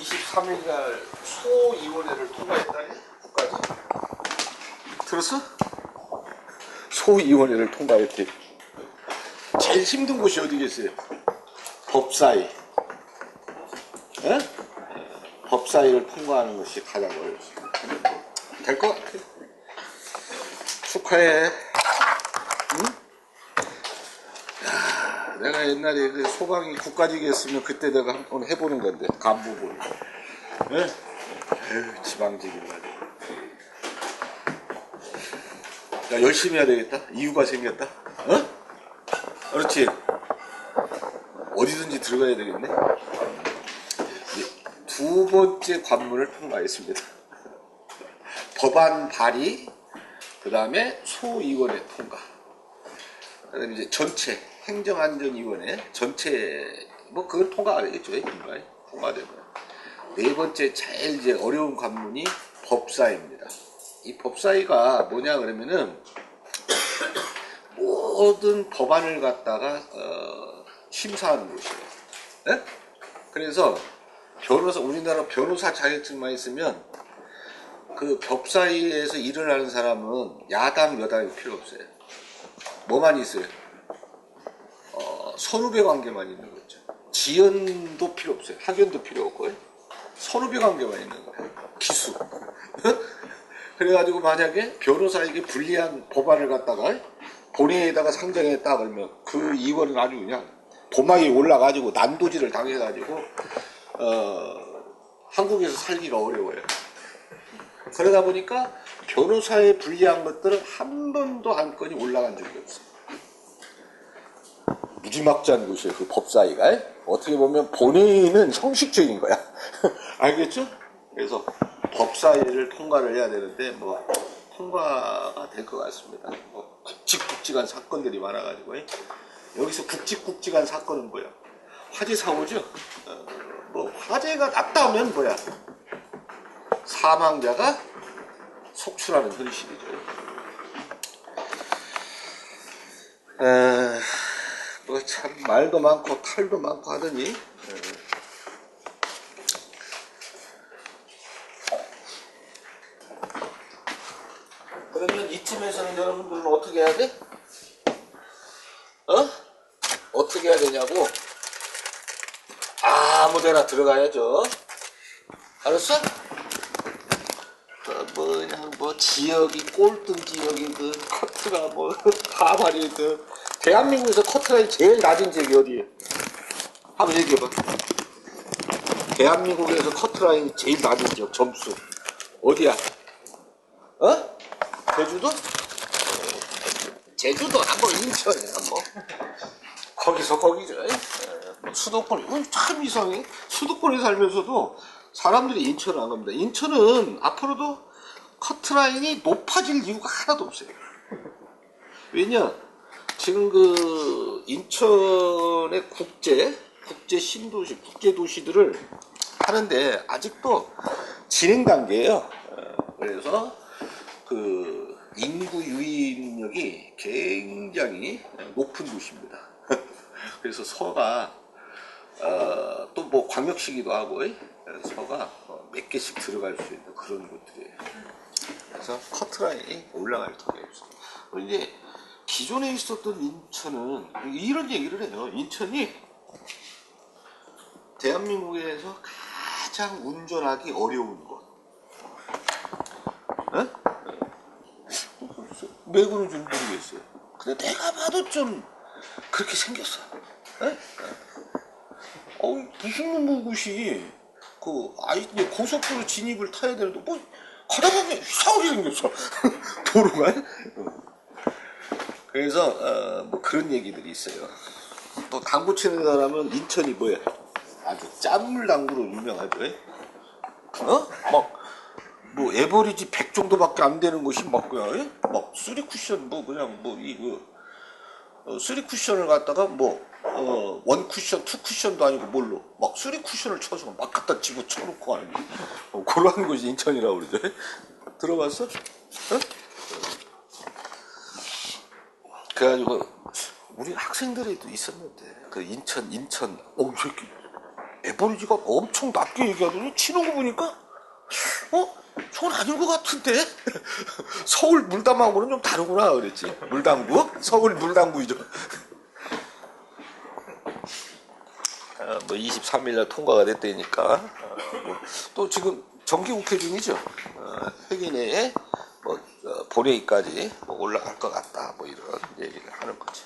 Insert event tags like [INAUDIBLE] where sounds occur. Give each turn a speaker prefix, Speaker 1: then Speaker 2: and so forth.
Speaker 1: 23일 날 소위원회를 통과했다니? 국까지? 들었어? 소위원회를 통과했대. 제일 힘든 곳이 어디겠어요? 법사위. 에? 법사위를 통과하는 것이 가장 어렵습니다 될것 같아. 축하해 응? 야, 내가 옛날에 그 소방이 국가직이 했으면 그때 내가 한 번 해보는 건데 간부분 예? 에휴 지방직인 말이야. 야 열심히 해야 되겠다. 이유가 생겼다. 어? 그렇지. 어디든지 들어가야 되겠네. 이제 두 번째 관문을 통과했습니다. 법안 발의 그 다음에 소위원회 통과. 그 다음에 이제 전체 행정안전위원회 전체 뭐 그건 통과가 되겠죠 인가에 통과되면 네 번째 제일 이제 어려운 관문이 법사위입니다. 이 법사위가 뭐냐 그러면은 모든 법안을 갖다가 어, 심사하는 곳이에요. 예? 그래서 변호사 우리나라 변호사 자격증만 있으면 그 법사위에서 일을 하는 사람은 야당 여당이 필요 없어요. 뭐만 있어요? 어, 선후배 관계만 있는 거죠. 지연도 필요 없어요. 학연도 필요 없고요. 선후배 관계만 있는 거예요. 기수. [LAUGHS] 그래가지고 만약에 변호사에게 불리한 법안을 갖다가 본회의에다가 상정했다 그러면 그 이원은 아주 그냥 도망이 올라가지고 난도질을 당해가지고 어, 한국에서 살기가 어려워요. 그러다 보니까 변호사에 불리한 것들은 한 번도 한 건이 올라간 적이 없어요. 무지막지한 곳이에요, 그 법사위가. 어떻게 보면 본회의는 형식적인 거야. [LAUGHS] 알겠죠? 그래서 법사위를 통과를 해야 되는데, 뭐, 통과가 될 것 같습니다. 뭐, 굵직굵직한 사건들이 많아가지고. 여기서 굵직굵직한 사건은 뭐야? 화재 사고죠? 어, 뭐, 화재가 났다면 뭐야? 사망자가 속출하는 현실이죠. 에, 뭐 참 말도 많고 탈도 많고 하더니 에. 그러면 이쯤에서는 여러분들은 어떻게 해야 돼? 어? 어떻게 해야 되냐고 아무데나 들어가야죠. 알았어? 어, 뭐 그냥 뭐 지역이 꼴등 지역이든 커트가 뭐 [LAUGHS] 가발이든 대한민국에서 커트라인 제일 낮은 지역이 어디예요? 한번 얘기해봐. 대한민국에서 커트라인이 제일 낮은 지역 점수 어디야? 어? 제주도? 제주도 한번 인천이야 뭐 거기서 거기죠. 에? 뭐 수도권 이건 참 이상해. 수도권에 살면서도 사람들이 인천을 안 갑니다. 인천은 앞으로도 커트라인이 높아질 이유가 하나도 없어요. 왜냐? 지금 그 인천의 국제, 국제 신도시, 국제 도시들을 하는데 아직도 진행 단계예요. 어, 그래서 그 인구 유입력이 굉장히 높은 도시입니다. [LAUGHS] 그래서 서가 어, 또 뭐 광역시기도 하고 에? 서가 어, 몇 개씩 들어갈 수 있는 그런 곳들이에요. 그래서 커트라인이 올라갈 없습니다. 이제 기존에 있었던 인천은 이런 얘기를 해요. 인천이 대한민국에서 가장 운전하기 어려운 곳. 어? 왜 그런지 모르겠어요. 근데 내가 봐도 좀 그렇게 생겼어. 에? 어, 무슨 놈의 곳이 그 아이 고속도로 진입을 타야 되는데 뭐 가다 보면 이상하게 생겼어 [LAUGHS] 도로가. 그래서 어, 뭐 그런 얘기들이 있어요. 또 당구 치는 사람은 인천이 뭐야? 아주 짠물 당구로 유명하죠. 에? 어? 막. 뭐 에버리지 100 정도밖에 안 되는 곳이 막 그냥 에? 막 쓰리 쿠션 뭐 그냥 뭐 이거 어, 쓰리 쿠션을 갖다가 뭐 어, 원 쿠션, 투 쿠션도 아니고 뭘로 막 쓰리 쿠션을 쳐서 막 갖다 집어 쳐놓고 하는 어, 그런 곳이 인천이라고 그러죠. 들어봤어? 어? 그래가지고 우리 학생들에도 있었는데 그 인천 인천 어이 새끼 에버리지가 엄청 낮게 얘기하더니 치는 거 보니까 어? 저건 아닌 것 같은데? [LAUGHS] 서울 물담하고는 좀 다르구나 그랬지 물당구? 서울 물당구이죠 어, [LAUGHS] 뭐 23일날 통과가 됐다니까 어, 뭐또 지금 정기 국회 중이죠 어, 회기 내에 본회의까지 뭐 올라갈 것 같다 뭐 이런 얘기를 하는 거죠